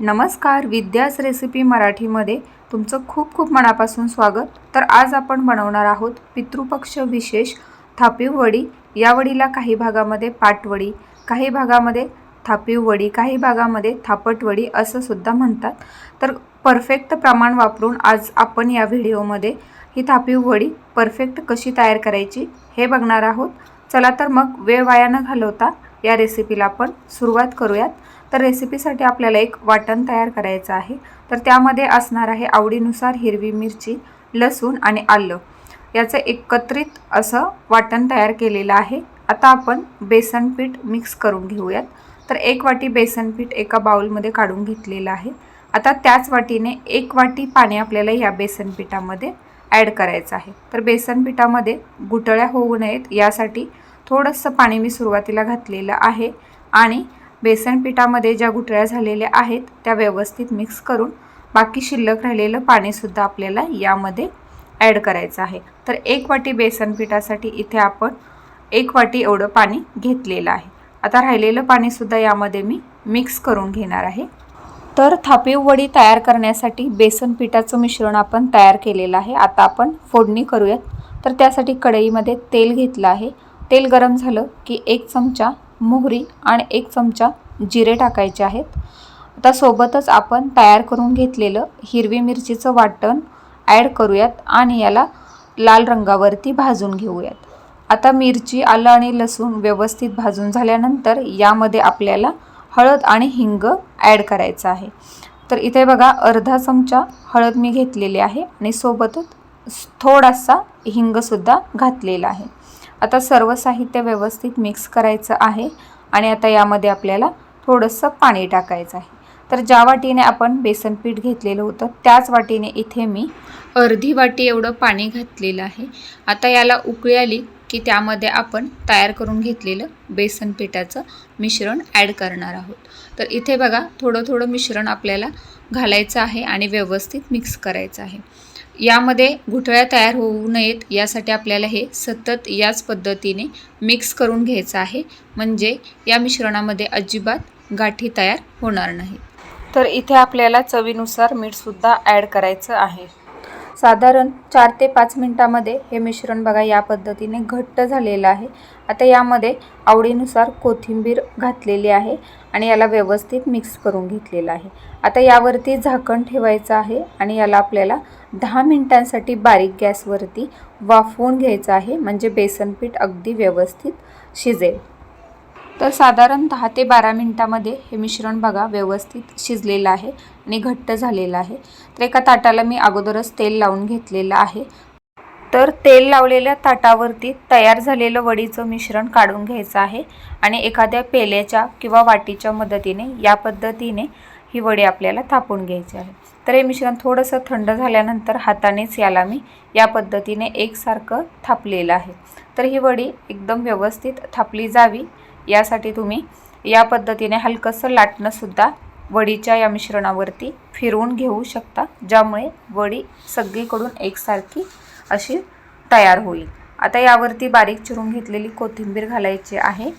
नमस्कार विद्यास रेसिपी मराठीमध्ये तुमचं खूप खूप मनापासून स्वागत. तर आज आपण बनवणार आहोत पितृपक्ष विशेष थापीव वडी. या वडीला काही भागामध्ये पाटवडी काही भागामध्ये थापीव वडी काही भागामध्ये थापटवडी असं सुद्धा म्हणतात. तर परफेक्ट प्रमाण वापरून आज आपण या व्हिडिओमध्ये ही थापीव वडी परफेक्ट कशी तयार करायची हे बघणार आहोत. चला तर मग वेळ वाया न घालवता या रेसिपीला आपण सुरुवात करूयात. तर रेसिपीसाठी आपल्याला एक वाटण तयार करायचं आहे. तर त्यामध्ये असणार आहे आवडीनुसार हिरवी मिरची लसूण आणि आलं. याचं एकत्रित असं वाटण तयार केलेलं आहे. आता आपण बेसन पीठ मिक्स करून घेऊयात. तर एक वाटी बेसन पीठ एका बाउलमध्ये काढून घेतलेलं आहे. आता त्याच वाटीने एक वाटी पाणी आपल्याला या बेसन पिठामध्ये ॲड करायचं आहे. तर बेसन पिठामध्ये गुटळ्या होऊ नयेत यासाठी थोडंसं पाणी मी सुरुवातीला घातलेलं आहे. आणि बेसन पिठामध्ये ज्या गुठळ्या झालेल्या आहेत त्या व्यवस्थित मिक्स करून बाकी शिल्लक राहिलेलं पाणीसुद्धा आपल्याला यामध्ये ॲड करायचं आहे. तर एक वाटी बेसन पिठासाठी इथे आपण एक वाटी एवढं पाणी घेतलेलं आहे. आता राहिलेलं पाणीसुद्धा यामध्ये मी मिक्स करून घेणार आहे. तर थापीव वडी तयार करण्यासाठी बेसन पिठाचं मिश्रण आपण तयार केलेलं आहे. आता आपण फोडणी करूयात. तर त्यासाठी कढईमध्ये तेल घेतलं आहे. तेल गरम झालं की एक चमचा मोहरी आणि एक चमचा जिरे टाकायचे आहेत. आता सोबतच आपण तयार करून घेतलेलं हिरवी मिरचीचं वाटण ॲड करूयात आणि याला लाल रंगावरती भाजून घेऊयात. आता मिरची आलं आणि लसूण व्यवस्थित भाजून झाल्यानंतर यामध्ये आपल्याला हळद आणि हिंग ॲड करायचं आहे. तर इथे बघा अर्धा चमचा हळद मी घेतलेली आहे आणि सोबतच थोडासा हिंगसुद्धा घातलेला आहे. आता सर्व साहित्य व्यवस्थित मिक्स करायचं आहे आणि आता यामध्ये आपल्याला थोडंसं पाणी टाकायचं आहे. तर ज्या वाटीने आपण बेसन पीठ घेतलेलं होतं त्याच वाटीने इथे मी अर्धी वाटी एवढं पाणी घातलेलं आहे. आता याला उकळी आली की त्यामध्ये आपण तयार करून घेतलेलं बेसन पिठाचं मिश्रण ॲड करणार आहोत. तर इथे बघा थोडं थोडं मिश्रण आपल्याला घालायचं आहे आणि व्यवस्थित मिक्स करायचं आहे. यामध्ये घुटळ्या तयार होऊ नयेत यासाठी आपल्याला हे सतत याच पद्धतीने मिक्स करून घ्यायचं आहे. म्हणजे या मिश्रणामध्ये अजिबात गाठी तयार होणार नाही. तर इथे आपल्याला चवीनुसार मीठसुद्धा ॲड करायचं आहे. साधारण चार ते पाच मिनटामध्ये हे मिश्रण बघा या पद्धतीने घट्ट झालेलं आहे. आता यामध्ये आवडीनुसार कोथिंबीर घातलेली आहे आणि याला व्यवस्थित मिक्स करून घेतलेलं आहे. आता यावरती झाकण ठेवायचं आहे आणि याला आपल्याला दहा मिनटांसाठी बारीक गॅसवरती वाफवून घ्यायचं आहे म्हणजे बेसनपीठ अगदी व्यवस्थित शिजेल. तर साधारण दहा ते बारा मिनटामध्ये हे मिश्रण बघा व्यवस्थित शिजलेलं आहे आणि घट्ट झालेलं आहे. तर एका ताटाला मी अगोदरच तेल लावून घेतलेलं आहे. तर तेल लावलेल्या ताटावरती तयार झालेलं वडीचं मिश्रण काढून घ्यायचं आहे आणि एखाद्या पेल्याच्या किंवा वाटीच्या मदतीने या पद्धतीने ही वडी आपल्याला थापून घ्यायची आहे. तर हे मिश्रण थोडंसं थंड झाल्यानंतर हातानेच याला मी या पद्धतीने एकसारखं थापलेलं आहे. तर ही वडी एकदम व्यवस्थित थापली जावी. यासाठी तुम्ही या पद्धतीने हलकंसं लाटणंसुद्धा वडीच्या या मिश्रणावरती फिरवून घेऊ शकता ज्यामुळे वडी सगळीकडून एकसारखी अशी तयार होईल. आता यावरती बारीक चिरून घेतलेली कोथिंबीर घालायची आहे.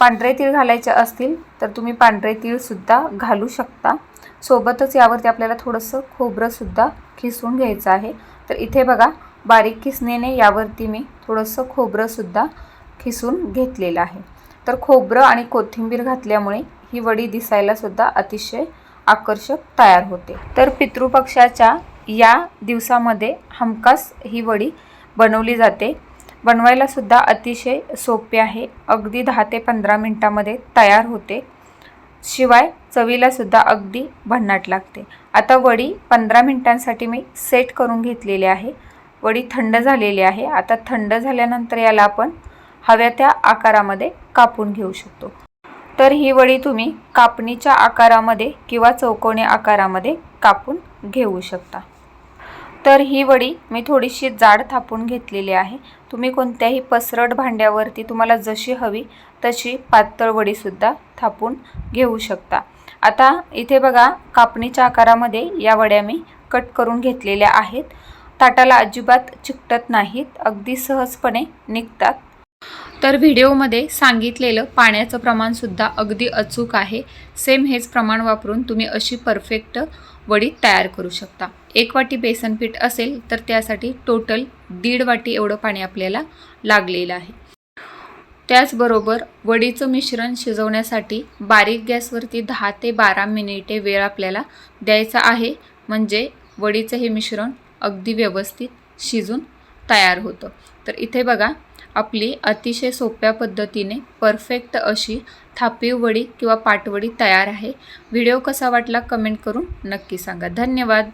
पांढरे तीळ घालायचे असतील तर तुम्ही पांढरे तीळसुद्धा घालू शकता. सोबतच यावरती आपल्याला थोडंसं खोबरंसुद्धा खिसून घ्यायचं आहे. तर इथे बघा बारीक खिसणीने यावरती मी थोडंसं खोबरंसुद्धा खिसून घेतलेलं आहे. तर खोबरं आणि कोथिंबीर घातल्यामुळे ही वडी दिसायलासुद्धा अतिशय आकर्षक तयार होते. तर पितृपक्षाच्या या दिवसामध्ये हमखास ही वडी बनवली जाते. बनवायला सुद्धा अतिशय सोपे आहे. अगदी दहा ते पंधरा मिनटामध्ये तयार होते. शिवाय चवीला सुद्धा अगदी भन्नाट लागते. आता वडी पंधरा मिनटांसाठी मी सेट करून घेतलेली आहे. वडी थंड झालेली आहे. आता थंड झाल्यानंतर याला आपण हव्या त्या आकारामध्ये कापून घेऊ शकतो. तर ही वडी तुम्ही कापणीच्या आकारामध्ये किंवा चौकोनी आकारामध्ये कापून घेऊ शकता. तर ही वडी मी थोडीशी जाड थापून घेतलेली आहे. तुम्ही कोणत्याही पसरट भांड्यावरती तुम्हाला जशी हवी तशी पातळ वडीसुद्धा थापून घेऊ शकता. आता इथे बघा कापणीच्या आकारामध्ये या वड्या मी कट करून घेतलेल्या आहेत. ताटाला अजिबात चिकटत नाहीत अगदी सहजपणे निघतात. तर व्हिडिओमध्ये सांगितलेलं पाण्याचं प्रमाणसुद्धा अगदी अचूक आहे. सेम हेच प्रमाण वापरून तुम्ही अशी परफेक्ट वडी तयार करू शकता. एक वाटी बेसन पीठ असेल तर त्यासाठी टोटल दीड वाटी एवढं पाणी आपल्याला लागलेलं आहे. त्याचबरोबर वडीचं मिश्रण शिजवण्यासाठी बारीक गॅसवरती दहा ते बारा मिनिटे वेळ आपल्याला द्यायचा आहे. म्हणजे वडीचं हे मिश्रण अगदी व्यवस्थित शिजून तयार होतं. तर इथे बघा आपली अतिशय सोप्या पद्धतीने परफेक्ट अशी थापीव वडी किंवा पाटवडी तयार आहे. व्हिडिओ कसा वाटला कमेंट करून नक्की सांगा. धन्यवाद.